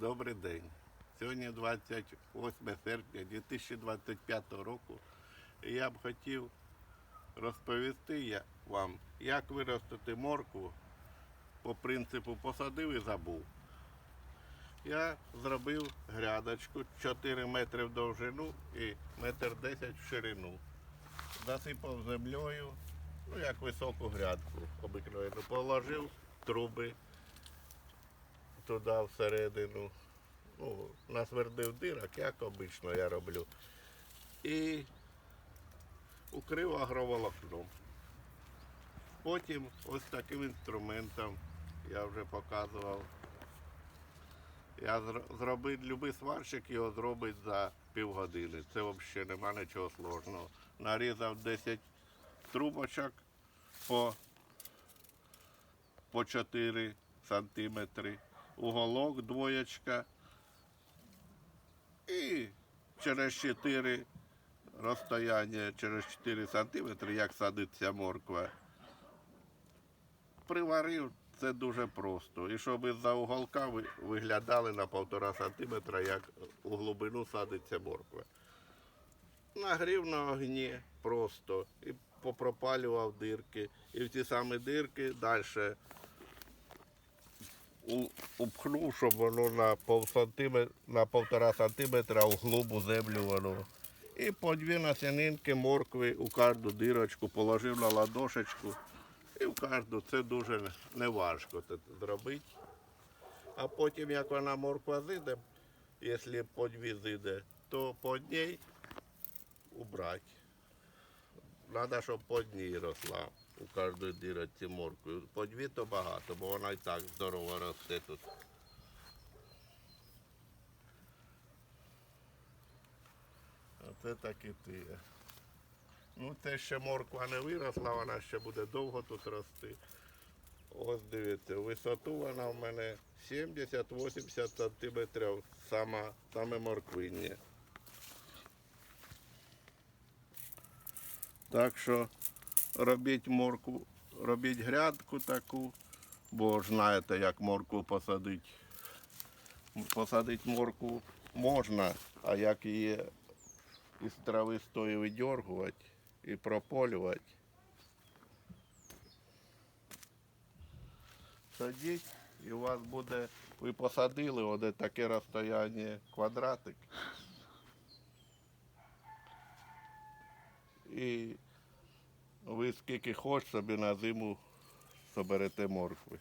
Добрий день. Сьогодні 28 серпня 2025 року. І я б хотів розповісти вам, як виростити моркву по принципу посадив і забув. Я зробив грядочку 4 метри в довжину і метр 10 в ширину. Засипав землею, ну як високу грядку обикновену. Положив труби туди всередину. Ну, насвердив дирок, як обично я роблю. І укрив агроволокном. Потім ось таким інструментом я вже показував. Я зробив, любий сварщик його зробить за півгодини. Це взагалі нема нічого сложного. Нарізав 10 трубочок по, по 4 сантиметри, уголок двоєчка і через 4 розстояння, через 4 сантиметри, як садиться морква. Приварив це дуже просто. І щоб із-за уголка ви- виглядали на півтора сантиметра, як у глибину садиться морква. Нагрів на огні просто і попропалював дирки. І в ті самі дирки далі у- упхнув, щоб воно на пів сантиметра, на півтора сантиметра у глубу землю воно. І по дві насінинки моркви у кожну дирочку положив на ладошечку. І в кожну це дуже неважко зробити. А потім, як вона морква зійде, якщо по дві зійде, то по одній убрати. Треба, щоб по одній росла у кожній дірочці моркви. По дві то багато, бо вона і так здорово росте тут. Оце так і ти. Ну, це ще морква не виросла, вона ще буде довго тут рости. Ось дивіться, висоту вона в мене 70-80 сантиметрів, сама, саме морквиння. Так що робіть морку, робіть грядку таку, бо знаєте, як морку посадити. Посадити морку можна, а як її із трави стої видергувати і прополювати. Садіть, і у вас буде, ви посадили оде таке розстояння квадратик. І ви скільки хоч собі на зиму соберете моркви.